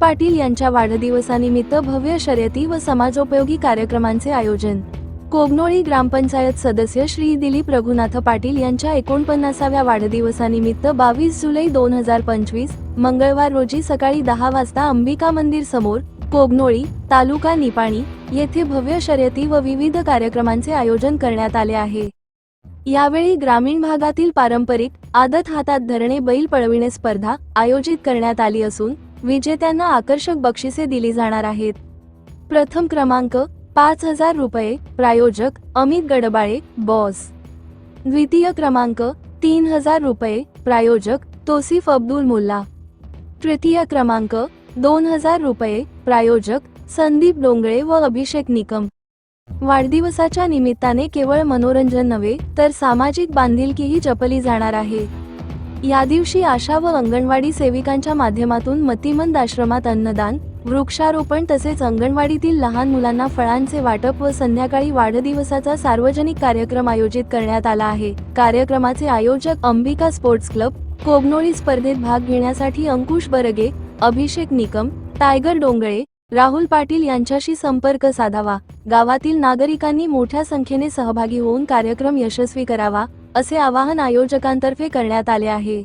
पाटील यांच्या वाढदिवसानिमित्त भव्य शर्यती व समाजोपयोगी कार्यक्रमांचे आयोजन. कोगनोळी ग्रामपंचायत सदस्य श्री दिलीप रघुनाथ पाटील यांच्या एकोणपन्नासाव्या वाढदिवसानिमित्त बावीस जुलै दोन हजार पंचवीस मंगळवार रोजी सकाळी दहा वाजता अंबिका मंदिर समोर कोगनोळी तालुका निपाणी येथे भव्य शर्यती व विविध कार्यक्रमांचे आयोजन करण्यात आले आहे. यावेळी ग्रामीण भागातील पारंपरिक आदत हातात धरणे बैल पळविणे स्पर्धा आयोजित करण्यात आली असून विजेत्यांना आकर्षक बक्षिसे दिली जाणार आहेत. प्रथम क्रमांक पाच हजार रुपये प्रायोजक अमित गडबाळे बॉस. द्वितीय क्रमांक तीन हजार रुपये प्रायोजक तोसिफ अब्दुल मुल्ला. तृतीय क्रमांक दोन हजार रुपये प्रायोजक संदीप डोंगळे व अभिषेक निकम. वाढदिवसाच्या निमित्ताने केवळ मनोरंजन नव्हे तर सामाजिक बांधिलकीही जपली जाणार आहे. या दिवशी आशा व अंगणवाडी सेविकांच्या माध्यमातून मतिमंद आश्रमात अन्नदान वृक्षारोपण तसेच अंगणवाडीतील लहान मुलांना फळांचे वाटप व संध्याकाळी वाढदिवसाचा सार्वजनिक कार्यक्रम आयोजित करण्यात आला आहे. कार्यक्रमाचे आयोजक अंबिका स्पोर्ट्स क्लब कोगनोळी स्पर्धेत भाग घेण्यासाठी अंकुश बरगे अभिषेक निकम टायगर डोंगळे राहुल पाटील यांच्याशी संपर्क साधावा. गावातील नागरिकांनी मोठ्या संख्येने सहभागी होऊन कार्यक्रम यशस्वी करावा असे आवाहन आयोजकांतर्फे करण्यात आले आहे.